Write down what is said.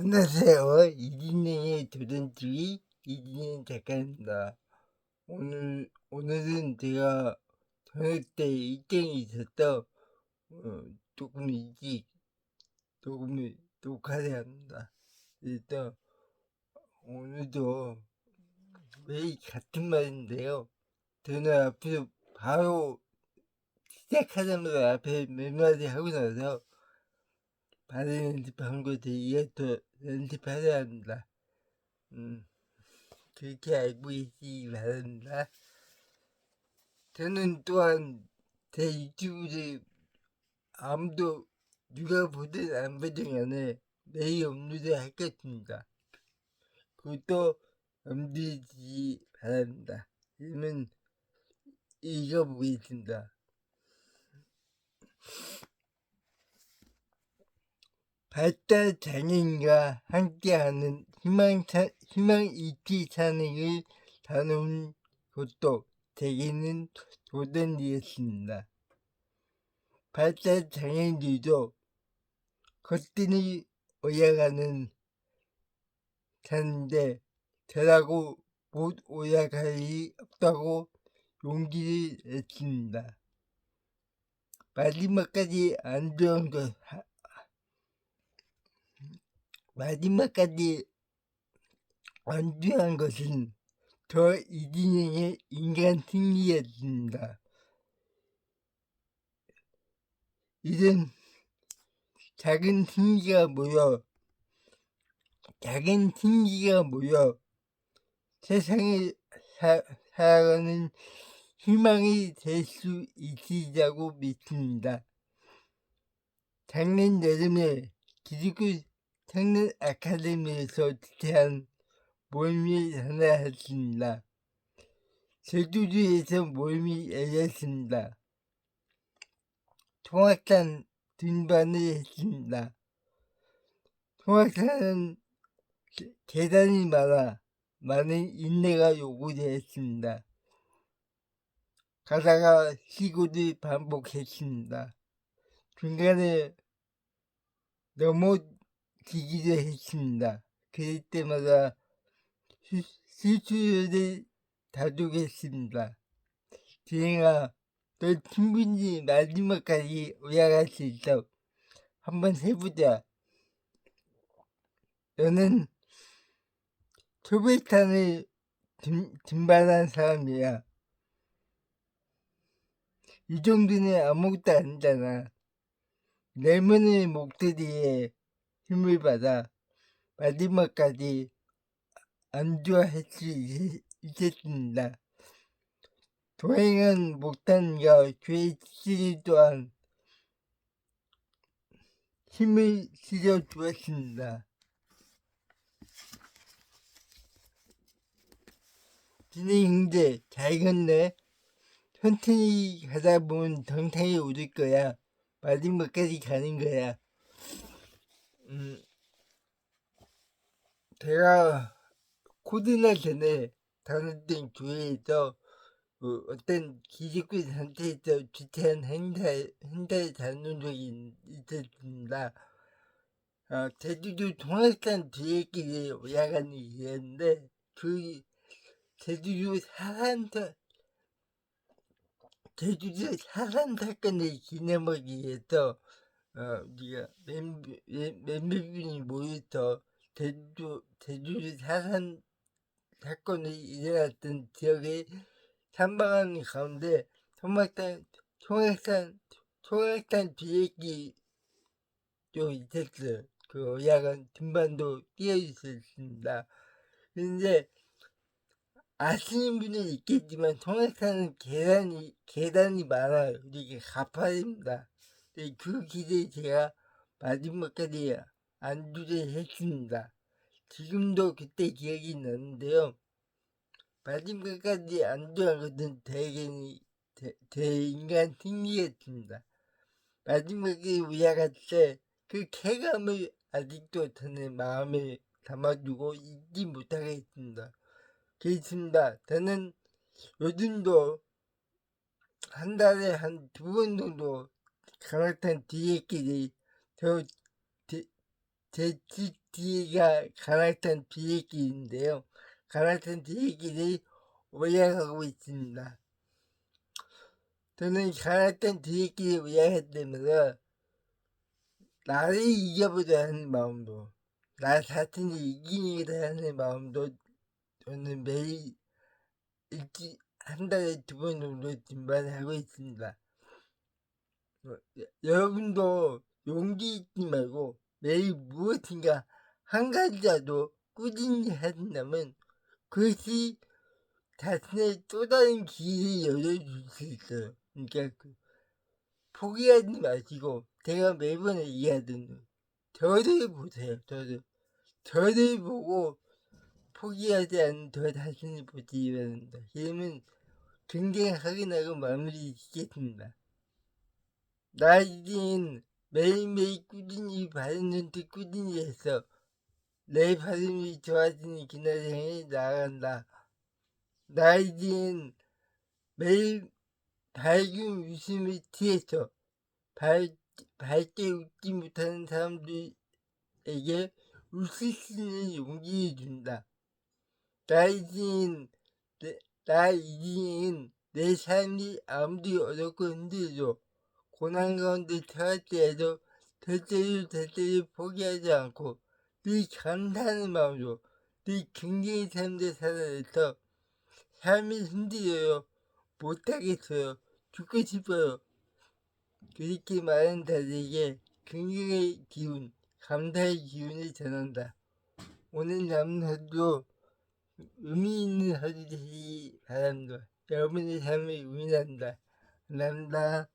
안녕하세요. 이진영의 도전주의 이진영 작가입니다. 오늘, 오늘은 제가 저녁 때 일정이 있어서, 어, 조금 일찍 녹음을, 녹화를 합니다. 그래서, 오늘도 매일 같은 말인데요. 저는 앞으로 바로 시작하자마자 앞에 몇 마디 하고 나서 발음 연습한 것에 이어서 연습하려 합니다. 음, 그렇게 알고 계시기 바랍니다. 저는 또한 제 유튜브를 아무도 누가 보든 안 보든 간에 매일 업로드 할 것입니다. 그것도 두시기 바랍니다. 그러면 읽어보겠습니다. 발달 장애인과 함께하는 희망, 희망 잊기 산행을 다룬 것도 제게는 도전이었습니다. 발달 장애인들도 겉들이 올라가는 산인데 저라고 못 올라갈 리 없다고 용기를 냈습니다. 마지막까지 안 좋은 것 마지막까지 안중한 것은 저 이진영의 인간 승리였습니다. 이런 작은 승리가 모여 작은 승리가 모여 세상을 사, 살아가는 희망이 될 수 있으리라고 믿습니다. 작년 여름에 기지구 청년 아카데미에서 주최한 모임이 전화했습니다. 제주도에서 모임이 열렸습니다. 통학산 등반을 했습니다. 통학산은 계단이 많아 많은 인내가 요구되었습니다. 가다가 시고를 반복했습니다. 중간에 넘어 지기도 했습니다. 그럴 때마다 실수를 다루겠습니다. 지행아, 너 충분히 마지막까지 올라갈 수 있어. 한번 해보자. 너는 초배탄을 등반한 사람이야. 이 정도는 아무것도 아니잖아. 내면의 목소리에 힘을 받아 마지막까지 안주할 수 있었습니다. 도행은 못한가 죄 지리 또한 힘을 실어 주었습니다. 진행 형제 잘 걷네. 천천히 가다 보면 정상에 오를 거야. 마지막까지 가는 거야. 음, 제가 코드나 전에 다녔던 교회에서 그 어떤 기직군 상태에서 주최한 행사, 행사에 다녀온 적이 있었습니다. 어, 제주도 통학산 뒤에길에 올라가는 길이었는데, 그, 제주도 사산사, 제주도 사산 사건을 기념하기 위해서, 어, 우리가 분이 모여서 제주, 제주도 사산 사건이 일어났던 지역에 탐방하는 가운데 통학산, 통학산, 통학산 비행기 좀 있었어요. 그 야간 등반도 뛰어 있었습니다. 그런데 아시는 분은 있겠지만 통학산은 계단이 계단이 많아요. 이게 가파릅니다. 그 길에 제가 마지막까지 안주를 했습니다. 지금도 그때 기억이 나는데요. 마지막까지 안주한 것은 대개는 대, 대인간 승리였습니다. 마지막에 올라갈 때그 쾌감을 아직도 저는 마음에 담아두고 잊지 못하겠습니다. 그렇습니다. 저는 요즘도 한 달에 한 두 번 정도 강화탄 뒤에 길이 저제 뒤가 가락산 비행길인데요. 가락산 비행길이 올라가고 있습니다. 저는 가락산 비행길이 올라갈 때마다 나를 이겨보자 하는 마음도 나 자신을 이기자 하는 마음도 저는 매일 일주 한 달에 두 번 정도 등반하고 있습니다. 어, 여- 여러분도 용기 잊지 말고 매일 무엇인가 한 가지라도 꾸준히 하신다면 그것이 자신의 또 다른 길을 열어줄 수 있어요. 그러니까 그 포기하지 마시고 제가 매번 얘기하던 저를 보세요. 저를 저를 보고 포기하지 않는 저 자신을 바랍니다. 그러면 굉장히 확인하고 마무리 짓겠습니다. 나 이제는 매일매일 꾸준히 선택 꾸준히 해서 내 발음이 좋아지는 그날을 향해 나아간다. 나 이제는 매일 밝은 웃음을 취해서 밝, 밝게 웃지 못하는 사람들에게 웃을 수 있는 용기를 준다. 나 이제는 내, 나 이제는 내 삶이 아무리 어렵고 힘들어도 고난 가운데 처할 때에도 절대로 절대로 포기하지 않고 늘 감사하는 마음으로 늘 긍정의 삶을 살아내서 삶이 힘들어요. 못하겠어요. 죽고 싶어요. 그렇게 말하는 자들에게 긍정의 기운, 감사의 기운을 전한다. 오늘 남은 하루도 의미 있는 하루 되시기 바랍니다. 여러분의 삶을 응원한다. 감사합니다.